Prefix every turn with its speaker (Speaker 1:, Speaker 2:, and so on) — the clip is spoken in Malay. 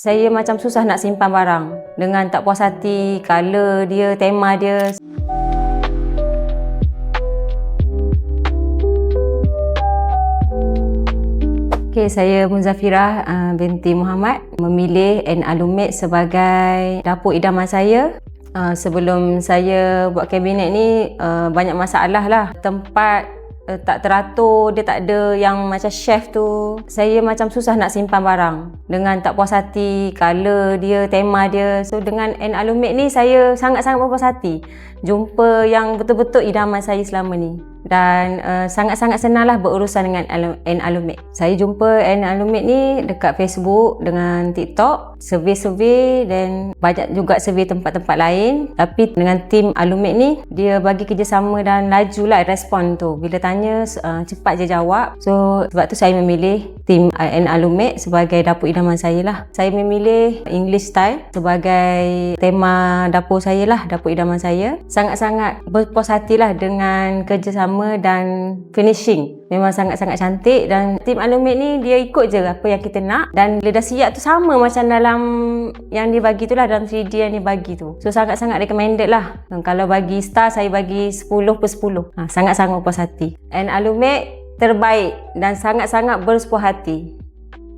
Speaker 1: Saya macam susah nak simpan barang dengan tak puas hati color dia, tema dia. Okay, saya Muzafirah uh, binti Muhammad memilih N Alumate sebagai dapur idaman saya. Uh, sebelum saya buat kabinet ni uh, banyak masalah lah. Tempat uh, tak teratur, dia tak ada yang macam chef tu. Saya macam susah nak simpan barang dengan tak puas hati color dia, tema dia. So dengan N Alumate ni saya sangat-sangat berpuas hati jumpa yang betul-betul idaman saya selama ni dan uh, sangat-sangat senanglah berurusan dengan N Alumate. Saya jumpa N Alumate ni dekat Facebook dengan TikTok, survey-survey dan banyak juga survey tempat-tempat lain. Tapi dengan tim Alumate ni, dia bagi kerjasama dan laju lah respon tu. Bila tanya, uh, cepat je jawab. So, sebab tu saya memilih tim N Alumate sebagai dapur idaman saya lah. Saya memilih English style sebagai tema dapur saya lah, dapur idaman saya. Sangat-sangat berpuas hatilah dengan kerjasama pertama dan finishing. Memang sangat-sangat cantik dan tim Alumate ni dia ikut je apa yang kita nak dan bila dah siap tu sama macam dalam yang dia bagi tu lah dalam 3D yang dia bagi tu. So sangat-sangat recommended lah. Dan kalau bagi star saya bagi 10 per 10 ha, sangat-sangat puas hati. And Alumate terbaik dan sangat-sangat bersepuh hati